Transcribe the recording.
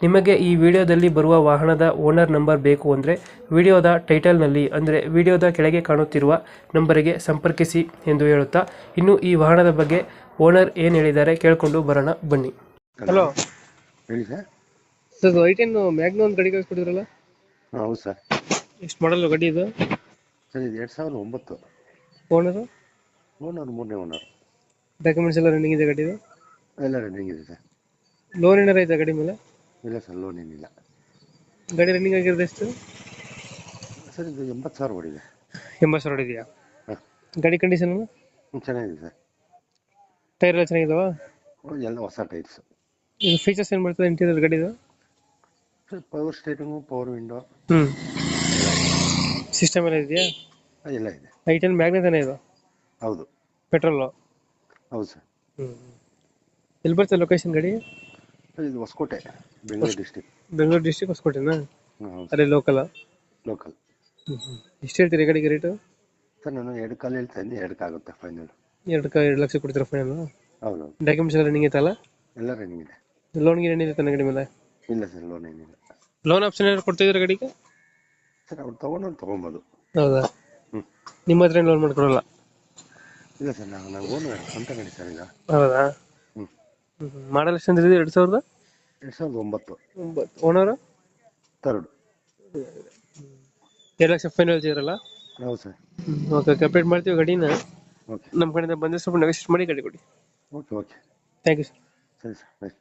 ನಿಮಗೆ ಈ ವಿಡಿಯೋದಲ್ಲಿ ಬರುವ ವಾಹನದ ಓನರ್ ನಂಬರ್ ಬೇಕು ಅಂದರೆ ವಿಡಿಯೋದ ಟೈಟಲ್ನಲ್ಲಿ ಅಂದರೆ ವಿಡಿಯೋದ ಕೆಳಗೆ ಕಾಣುತ್ತಿರುವ ನಂಬರಿಗೆ ಸಂಪರ್ಕಿಸಿ ಎಂದು ಹೇಳುತ್ತಾ ಇನ್ನು ಈ ವಾಹನದ ಬಗ್ಗೆ ಓನರ್ ಏನು ಹೇಳಿದ್ದಾರೆ ಕೇಳಿಕೊಂಡು ಬರೋಣ ಬನ್ನಿ. ಹಲೋ. ಹೇಳಿ sir. Sir I ten Magna ಒಂದು ಗಾಡಿ ಕಳಿಸ್ಕೊಟ್ಟಿದ್ರಲ್ಲ? ಹಾಂ ಹೌದು ಸರ್. ಎಷ್ಟು ಮಾಡಲ್ ಗಾಡಿ ಇದು? ಸರ್ ಇದು ಎರಡು ಸಾವಿರದ ಒಂಬತ್ತು. ಓನರು ಓನರ್ ಮೂರನೇ ಓನರ್ ಡಾಕ್ಯುಮೆಂಟ್ಸ್ ಎಲ್ಲ ರನ್ನಿಂಗ್ ಇದೆ ಗಾಡಿದು ಎಲ್ಲ ರನ್ನಿಂಗ್ ಇದೆ ಸರ್. ಲೋನ್ ಏನಾರ ಐತೆ ಗಾಡಿ ಮೇಲೆ? ಇಲ್ಲ ಸರ್ ಲೋನ್ ಏನಿಲ್ಲ. ಗಾಡಿ ರನ್ನಿಂಗ್ ಆಗಿರೋದು ಎಷ್ಟು? ಸರ್ ಇದು ಎಂಬತ್ತು ಸಾವಿರ ಓಡಿದೆ. ಎಂಬತ್ತು ಸಾವಿರ ಹೊಡಿದೆಯಾ ಹಾಂ. ಗಾಡಿ ಕಂಡೀಷನ್ ಚೆನ್ನಾಗಿದೆ ಸರ್. ಟೈರ್ ಎಲ್ಲ ಚೆನ್ನಾಗಿದಾವ? ಎಲ್ಲ ಹೊಸ ಟೈಪ್ಸ್ ಇದು ಫೀಚರ್ಸ್ ಏನು ಮಾಡ್ತದೆ ಇಂಟೀರಿಯರ್ ಗಾಡಿದು? Sir power steering power window ಹ್ಞೂ ಸಿಸ್ಟಮ್ ಎಲ್ಲ ಇದೆಯಾ? ಎಲ್ಲ ಇದೆ. ಐ ಟೆನ್ ಮ್ಯಾಗ್ನ ತಾನೇ ಇದು? ಹೌದು. ಪೆಟ್ರೋಲು ಹೌದು ಸರ್. ಹ್ಞೂ ಎಲ್ಲಿ ಬರ್ತದೆ ಲೊಕೇಶನ್ ಗಾಡಿ? ಇದು ಹೊಸಕೋಟೆ ಬೆಂಗಳೂರು ಡಿಸ್ಟಿಕ್ ಬೆಂಗಳೂರು ಡಿಸ್ಟಿಕ್ ಹೊಸಕೋಟೆನಾ? ಅದೇ ಲೋಕಲ್ ಲೋಕಲ್ ಎಷ್ಟು ಹೇಳ್ತೀರಿ ಕಡೆಗೆ ರೇಟು ಸರ್ ನಾನು ಎರಡು ಕಾಲು ಹೇಳ್ತಾ ಇದ್ದೀನಿ ಎರಡಕ್ಕೆ ಆಗುತ್ತೆ ಫೈನಲ್ ಎರಡು ಕ ಎರಡು ಲಕ್ಷ ಕೊಡ್ತೀರಾ ಫೈನಲ್ ಹೌದು ಡಾಕ್ಯುಮೆಂಟ್ಸ್ ಎಲ್ಲ ರನ್ನಿಂಗ್ ಐತಲ್ಲ? ಎಲ್ಲ ರನ್ನಿಂಗ್ ಇದೆ. ಲೋನ್ಗೆ ಏನಿದೆ ತನ್ನ ಗಾಡಿ ಮೇಲೆ? ಇಲ್ಲ ಸರ್ ಲೋನ್ ಏನಿಲ್ಲ. ಲೋನ್ ಆಪ್ಷನ್ ಏನಾದ್ರು ಕೊಡ್ತಿದ್ದೀರಾ ಕಡೆಗೆ? ಸರ್ ಅವ್ರು ತೊಗೊಂಡು ತೊಗೊಬೋದು. ಹೌದಾ? ನಿಮ್ಮ ಹತ್ರ ಲೋನ್ ಮಾಡ್ಕೊಡಲ್ಲ? ಇಲ್ಲ ಸರ್ ನಾವು ನಾವು ಓನ್ ಸ್ವಂತ ಗಾಡಿ ಸರ್ ಈಗ. ಹೌದಾ? ಮಾಡಲ್ ಎಷ್ಟು ಅಂದ್ರೆ ಎರಡು ಸಾವಿರದ? ಎರಡು ಸಾವಿರದ ಒಂಬತ್ತು. ಒಂಬತ್ತು. ಓನರ್? ತರ್ಡ್ ಎರಡು ಲಕ್ಷ ಫೈನಲ್ ಇರಲ್ಲ ಹೌದು ಸರ್. ಓಕೆ ಕಂಪ್ಲೀಟ್ ಮಾಡ್ತೀವಿ ಗಾಡಿನ. ಓಕೆ. ನಮ್ಮ ಕಡೆಯಿಂದ ಬಂದರೆ ಸ್ವಲ್ಪ ನೆಗೋಸಿಯೇಟ್ ಮಾಡಿ ಗಾಡಿ ಕೊಡಿ. Okay okay. Thank you sir ಸರಿ. ಸರ್